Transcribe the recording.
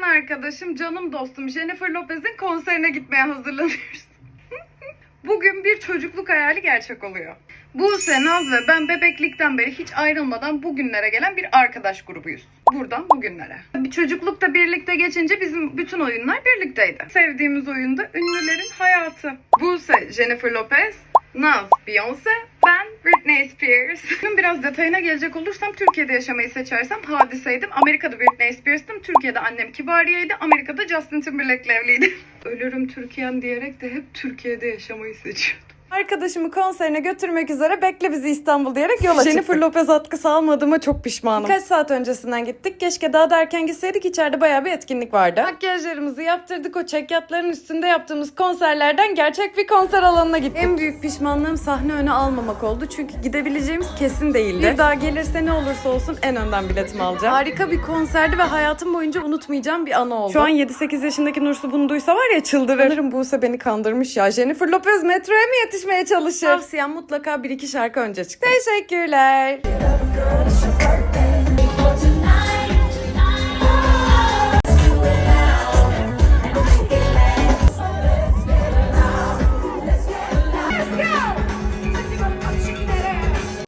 yakın arkadaşım, canım dostum Jennifer Lopez'in konserine gitmeye hazırlanıyoruz. Bugün bir çocukluk hayali gerçek oluyor. Buse, Naz ve ben bebeklikten beri hiç ayrılmadan bugünlere gelen bir arkadaş grubuyuz. Buradan bugünlere. Bir çocuklukta birlikte geçince bizim bütün oyunlar birlikteydi. Sevdiğimiz oyunda ünlülerin hayatı. Buse, Jennifer Lopez, Naz, Beyoncé, ben Britney Spears. Biraz detayına gelecek olursam Türkiye'de yaşamayı seçersem hadiseydim. Amerika'da Britney Spears'tım. Türkiye'de annem Kibariye'ydi. Amerika'da Justin Timberlake'le evliydi. Ölürüm Türkiye'm diyerek de hep Türkiye'de yaşamayı seçiyordum. Arkadaşımı konserine götürmek üzere bekle bizi İstanbul diyerek yola çıktık. Jennifer Lopez atkısı almadığıma çok pişmanım. Birkaç saat öncesinden gittik. Keşke daha da erken gitseydik. İçeride bayağı bir etkinlik vardı. Makyajlarımızı yaptırdık. O çekyatların üstünde yaptığımız konserlerden gerçek bir konser alanına gittik. En büyük pişmanlığım sahne önü almamak oldu. Çünkü gidebileceğimiz kesin değildi. Bir daha gelirse ne olursa olsun en önden biletimi alacağım. Harika bir konserdi ve hayatım boyunca unutmayacağım bir anı oldu. Şu an 7-8 yaşındaki Nursu bunu duysa var ya çıldırır. Sanırım Buse beni kandırmış ya. Jennifer Lopez metroya mı yetişmeye çalışır? Tavsiyem mutlaka bir iki şarkı önce çık. Teşekkürler.